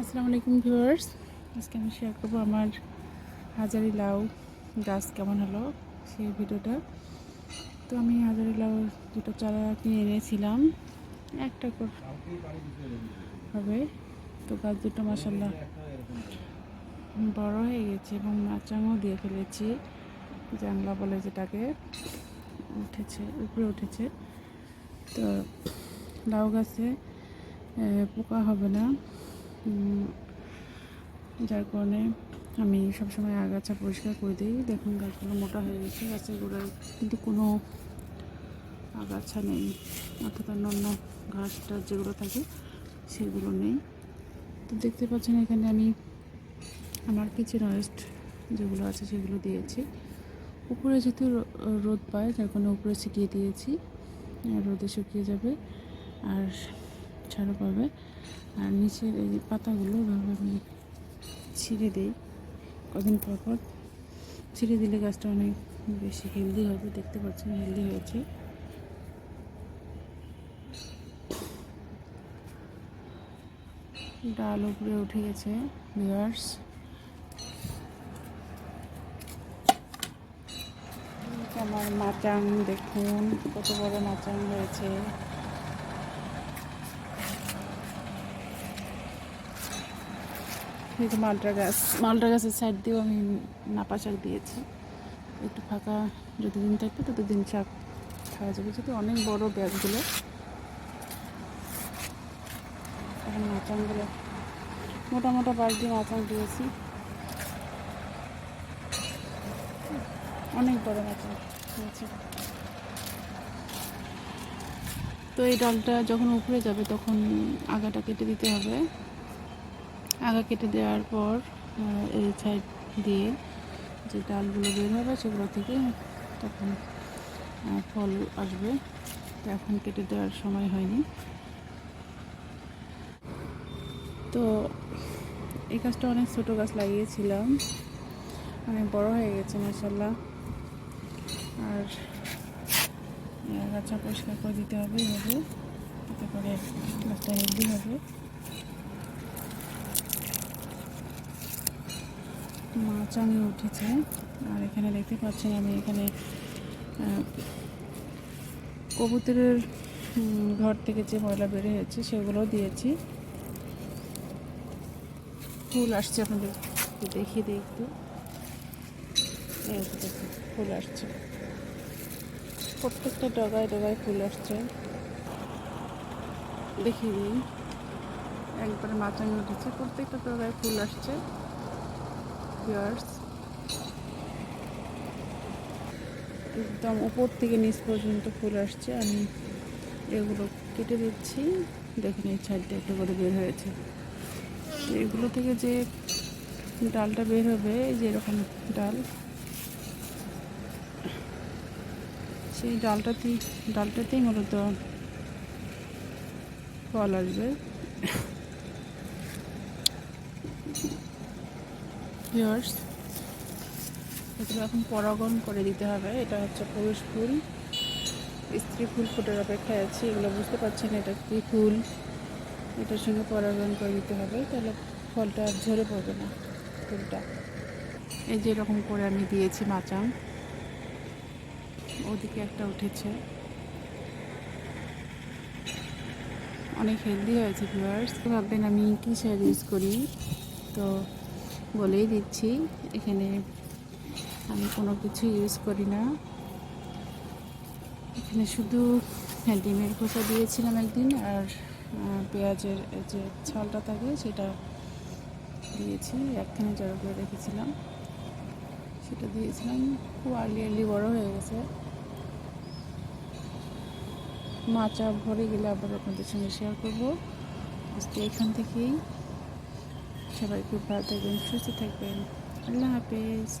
আসসালামু আলাইকুম ভিউয়ার্স। আজকে আমি শেয়ার করব আমার হাজারি লাউ গাছ কেমন হলো সেই ভিডিওটা। তো আমি হাজারি লাউ দুটো চারা কিনে এনেছিলাম। একটা করে হবে। তো গাছ দুটো মাসাল্লাহ বড় হয়ে গেছে এবং মাচাঙও দিয়ে ফেলেছি। জাংলা বলে যেটাকে উঠেছে, উপরে উঠেছে। তো লাউ গাছে পোকা হবে না। যার কারণে আমি সবসময় আগাছা পরিষ্কার করে দিই। দেখুন, গাছগুলো মোটা হয়ে গেছে, গাছের গোড়ায় কিন্তু কোনো আগাছা নেই। অর্থাৎ অন্যান্য ঘাস টাস যেগুলো থাকে, সেগুলো নেই। তো দেখতে পাচ্ছেন, এখানে আমি আমার কিচেন ওয়েস্ট যেগুলো আছে, সেগুলো দিয়েছি। উপরে যেহেতু রোদ পায় যার কারণে উপরে ছিটিয়ে দিয়েছি। রোদে শুকিয়ে যাবে, আর ছাড়ও পাবে। আর নিচের এই পাতাগুলো এভাবে আমি ছিঁড়ে দিই কদিন পর পর। ছিঁড়ে দিলে গাছটা অনেক বেশি হেলদি হবে, দেখতে পাচ্ছেন হেলদি হয়েছে। ডাল উপরে উঠে গেছে ভিউয়ার্স আমার মাচাং দেখুন, কত বড় মাচাং হয়েছে। এই মালটা গাছ। মালটা গাছের সাইড দিয়েও আমি নাপা শাক দিয়েছি। একটু ফাঁকা যতদিন থাকবে ততদিন শাক খাওয়া যাবে। যেহেতু অনেক বড় ব্যাগগুলো এখন মাচাংগুলো মোটা মোটা বাস দিয়ে মাচাং দিয়েছি। অনেক বড় মাচাং দিয়েছি তো এই ডালটা যখন উপরে যাবে তখন আগাটা কেটে দিতে হবে। আগা কেটে দেওয়ার পর এই সাইড দিয়ে যে ডালগুলো বের হবে, সেগুলো থেকে তখন ফল আসবে। তো এখন কেটে দেওয়ার সময় হয়নি। তো এই গাছটা অনেক ছোটো গাছ লাগিয়েছিলাম। অনেক বড় হয়ে গেছে মাসাল্লাহ আর গাছটা পরিষ্কার করে দিতে হবে এইভাবে যাতে করে গাছটা হেলদি হবে। মাচাঙে উঠেছে। আর এখানে দেখতে পাচ্ছেন আমি এখানে কবুতরের ঘর থেকে যে ময়লা বের হয়েছে সেগুলো দিয়েছি। ফুল আসছে আপনাদের দেখিয়ে দিই একটু। ফুল আসছে। প্রত্যেকটা ডগায় ডগায় ফুল আসছে। দেখিয়ে দিই। একবারে মাচাঙে উঠেছে, প্রত্যেকটা ডগায় ফুল আসছে। ভিউয়ার্স একদম উপর থেকে নিচ পর্যন্ত ফুল আসছে, আমি এগুলো কেটে দিচ্ছি। দেখুন, এই সাইডটা একটু করে বের হয়েছে। এগুলো থেকে যে ডালটা বের হবে যে এরকম ডাল, সেই ডালটাতেই ডালটাতেই মূলত ফল আসবে। ভিউয়ার্স এগুলো এখন পরাগণ করে দিতে হবে। এটা হচ্ছে পুরুষ ফুল। স্ত্রী ফুল ফুটের অপেক্ষায় আছে। এগুলো বুঝতে পারছেন এটা কি ফুল? এটার সঙ্গে পরাগণ করে দিতে হবে। তাহলে ফলটা আর ঝরে পড়বে না ফুলটা। এই যে এরকম করে আমি দিয়েছি মাচাং ওদিকে একটা উঠেছে। অনেক হেলদি হয়েছে ভিউয়ার্স ভাববেন আমি কী সার ইউজ করি? তো বলেই দিচ্ছি, এখানে আমি কোনো কিছু ইউজ করি না। এখানে শুধু ডিমের খোসা দিয়েছিলাম একদিন আর পেঁয়াজের যে ছালটা থাকে সেটা দিয়েছি, একখানে জড়ো করে রেখেছিলাম। সেটা দিয়েছিলাম, খুব আর্লি আর্লি বড় হয়ে গেছে। মাচা ভরে গেলে আবার আপনাদের সঙ্গে শেয়ার করব। আজকে এখান থেকেই সবাই খুব ভালো থাকবেন সুস্থ থাকবেন। আল্লাহ হাফেজ।